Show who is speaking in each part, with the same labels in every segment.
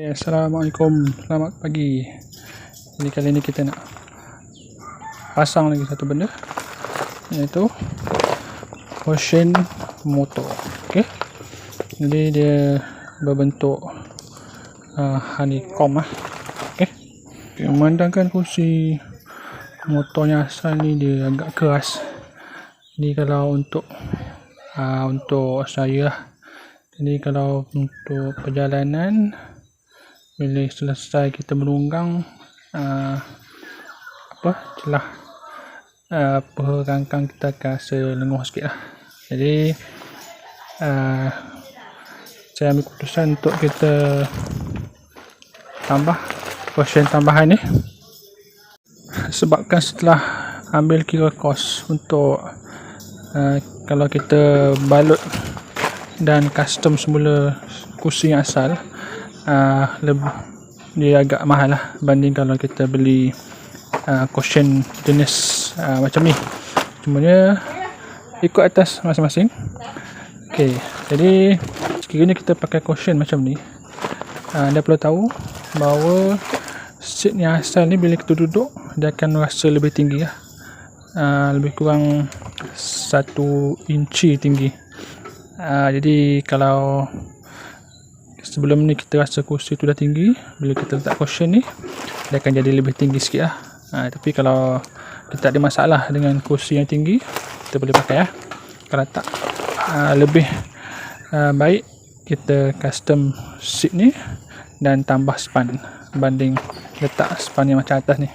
Speaker 1: Okay, Assalamualaikum, selamat pagi. Jadi kali ni kita nak pasang lagi satu benda iaitu cushion motor. Okey. Jadi dia berbentuk uh, honeycomb ah. Okey. Okay, memandangkan kursi motornya asal ni dia agak keras. Jadi kalau untuk uh, untuk saya lah. jadi kalau untuk perjalanan bila selesai kita merunggang uh, apa celah uh, perangkang kita akan rasa lenguh sikit lah. Jadi uh, saya ambil keputusan untuk kita tambah portion tambahan ni. Sebabkan setelah ambil kira kos untuk uh, kalau kita balut dan custom semula kursi yang asal uh, lebih dia agak mahal lah banding kalau kita beli uh, cushion jenis uh, macam ni. Cumanya ikut atas masing-masing. Ok jadi sekiranya kita pakai cushion macam ni uh, anda perlu tahu bahawa seat yang asal ni bila kita duduk dia akan rasa lebih tinggi lah. Uh, lebih kurang 1 inci tinggi. Uh, jadi kalau sebelum ni kita rasa kursi tu dah tinggi bila kita letak cushion ni dia akan jadi lebih tinggi sikit lah. Ha, tapi kalau kita ada masalah dengan kursi yang tinggi kita boleh pakai lah. Kalau tak ha, lebih ha, baik kita custom seat ni dan tambah span banding letak span yang macam atas ni.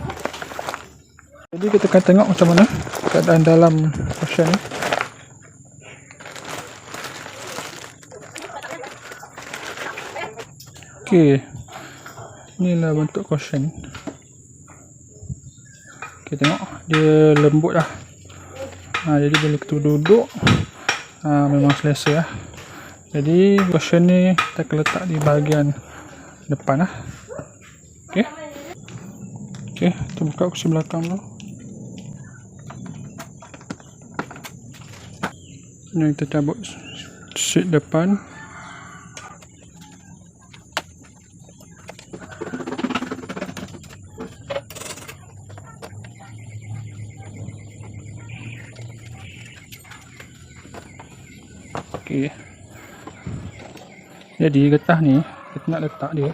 Speaker 1: Jadi kita akan tengok macam mana keadaan dalam cushion ni Okey. Inilah bentuk cushion. Okey tengok dia lembut lah. Ha, jadi bila kita duduk ha, memang selesa lah. Jadi cushion ni kita akan letak di bahagian depan lah. Okey. Okey, kita buka kursi belakang dulu. Ini kita cabut seat depan. Okey. Jadi getah ni kita nak letak dia.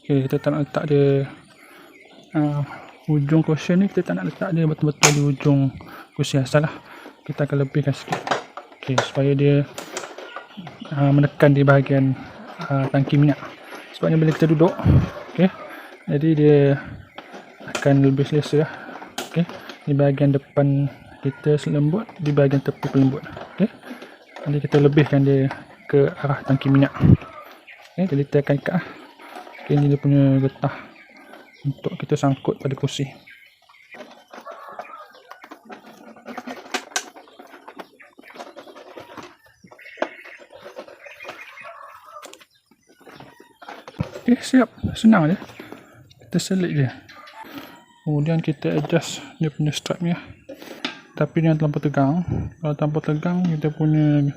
Speaker 1: Okey, kita tak nak letak dia uh, ujung cushion ni kita tak nak letak dia betul-betul di ujung kursi asal lah. Kita akan lebihkan sikit. Okey, supaya dia uh, menekan di bahagian uh, tangki minyak. Sebabnya bila kita duduk, okey. Jadi dia akan lebih selesa lah. Okey. Di bahagian depan kita selembut, di bahagian tepi pun lembut. Okey. Nanti kita lebihkan dia ke arah tangki minyak. Okay, jadi kita akan ikat. Okay, ini dia punya getah untuk kita sangkut pada kursi. Okay, siap. Senang je. Kita selit je. Kemudian kita adjust dia punya strap ni. Lah tapi dia terlalu tegang kalau terlalu tegang kita punya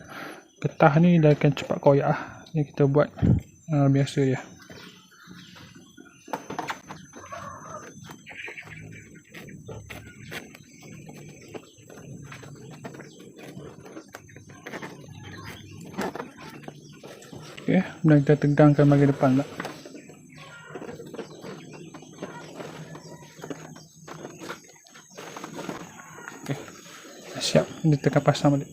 Speaker 1: getah ni dah akan cepat koyak lah ni kita buat uh, biasa je Okay, dan kita tegangkan bahagian depan pula. Ini tekan pasang balik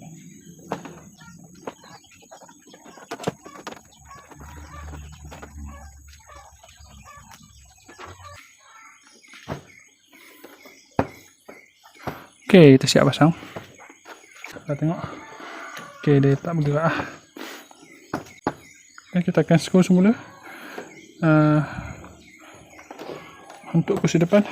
Speaker 1: ok kita siap pasang. Kita tengok. Ok dia tak bergerak lah ok kita akan skru semula. Uh, untuk kursi depan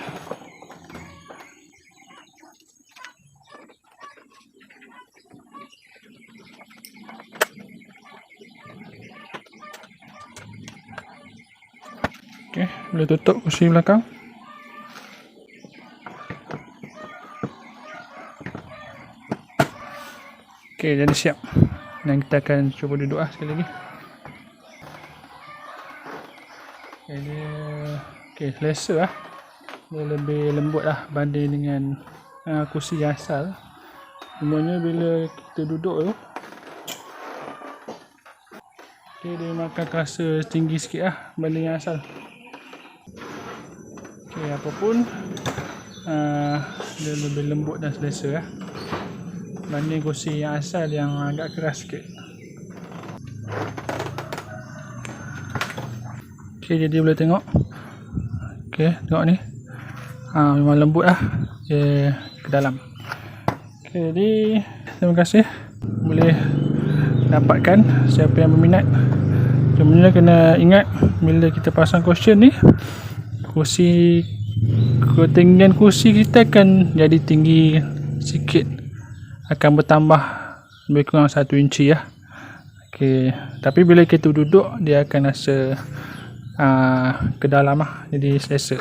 Speaker 1: Okey, boleh tutup kursi belakang. Okey, jadi siap. Dan kita akan cuba duduk lah sekali lagi. okay, dia okay, selesa lah dia lebih lembut lah banding dengan uh, kursi asal Cumanya bila kita duduk tu okay, dia makan rasa tinggi sikit lah banding yang asal okay, apapun uh, dia lebih lembut dan selesa lah banding kursi yang asal yang agak keras sikit. Ok jadi boleh tengok. Ok tengok ni. Ha, memang lembut lah dia ke dalam. Ok jadi terima kasih. Boleh dapatkan siapa yang berminat. Cuma kena ingat bila kita pasang cushion ni kursi ketinggian kursi kita akan jadi tinggi sikit akan bertambah lebih kurang 1 inci ya. Okey, tapi bila kita duduk dia akan rasa uh, ke dalam lah. Jadi selesa.